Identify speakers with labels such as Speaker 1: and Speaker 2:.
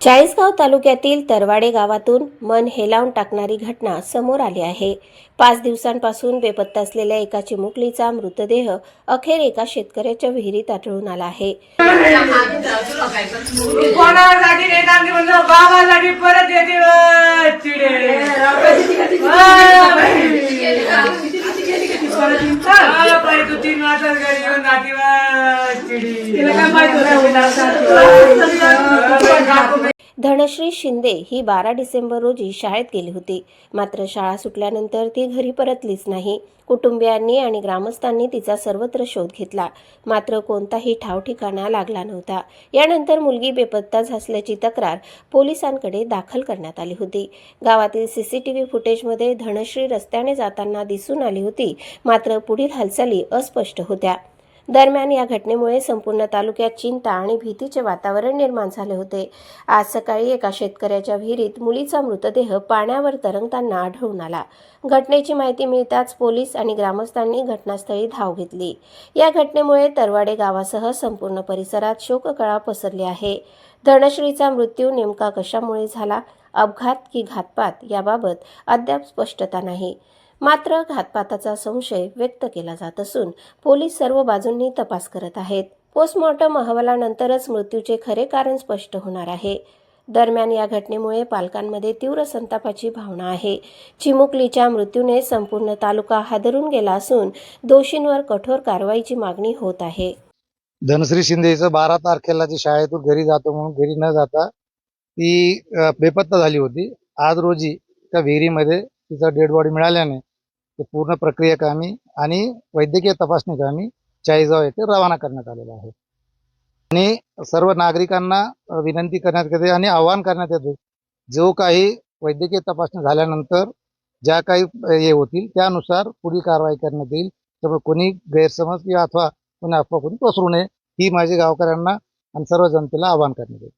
Speaker 1: चाळीसगाव तालुक्यातील तरवाडे गावातून मन हेलावून टाकणारी घटना समोर आली आहे. पाच दिवसांपासून बेपत्ता असलेल्या एका चिमुकलीचा मृतदेह अखेर एका शेतकऱ्याच्या विहिरीत आढळून आला आहे. धनश्री शिंदे ही बारा डिसेंबर रोजी शाळेत गेली होती. मात्र शाळा सुटल्यानंतर ती घरी परतलीच नाही. कुटुंबियांनी आणि ग्रामस्थांनी तिचा सर्वत्र शोध घेतला. मात्र कोणताही ठाव ठिकाणा लागला नव्हता. यानंतर मुलगी बेपत्ता झासल्याची तक्रार पोलिसांकडे दाखल करण्यात आली होती. गावातील सीसीटीव्ही फुटेजमध्ये धनश्री रस्त्याने जाताना दिसून आली होती. मात्र पुढील हालचाली अस्पष्ट होत्या. दरम्यान या घटनेमुळे संपूर्ण तालुक्यात चिंता आणि भीतीचे वातावरण निर्माण झाले होते. आज सकाळी एका शेतकऱ्याच्या विहिरीत मुलीचा मृतदेह पाण्यावर तरंगताना आढळून आला. घटनेची माहिती मिळताच पोलीस आणि ग्रामस्थांनी घटनास्थळी धाव घेतली. या घटनेमुळे तरवाडे गावासह संपूर्ण परिसरात शोककळा पसरली आहे. धनश्रीचा मृत्यू नेमका कशामुळे झाला? अपघात की घातपात? याबाबत अद्याप स्पष्टता नाही. मात्र घातपाताचा संशय व्यक्त केला जात असून पोलीस सर्व बाजूंनी तपास करत आहेत. पोस्टमॉर्टम अहवालानंतरच मृत्यूचे खरे कारण स्पष्ट होणार आहे. दरम्यान या घटनेमुळे पालकांमध्ये तीव्र संतापाची भावना आहे. चिमुकलीच्या मृत्यूने संपूर्ण तालुका हादरून गेला असून दोषींवर कठोर कारवाईची मागणी होत आहे.
Speaker 2: धनश्री शिंदेचं बारा तारखेला जी शाळेतून घरी जातो म्हणून घरी न जाता ती बेपत्ता झाली होती. आज रोजी त्या विहिरीमध्ये तिचा डेड बॉडी मिळाल्याने ते पूर्ण प्रक्रिया कामी आणि वैद्यकीय तपासणी कामी चाळीसगाव येथे रवाना करण्यात आलेला आहे. आणि सर्व नागरिकांना विनंती करण्यात येते आणि आवाहन करण्यात येते जो काही वैद्यकीय तपासणी झाल्यानंतर ज्या काही हे होतील त्यानुसार पुढील कारवाई करण्यात येईल. त्यामुळे कोणी गैरसमज किंवा अथवा कोणी अफवा कोणी पसरू नये ही माझी गावकऱ्यांना आणि सर्व जनतेला आवाहन करण्यात येईल.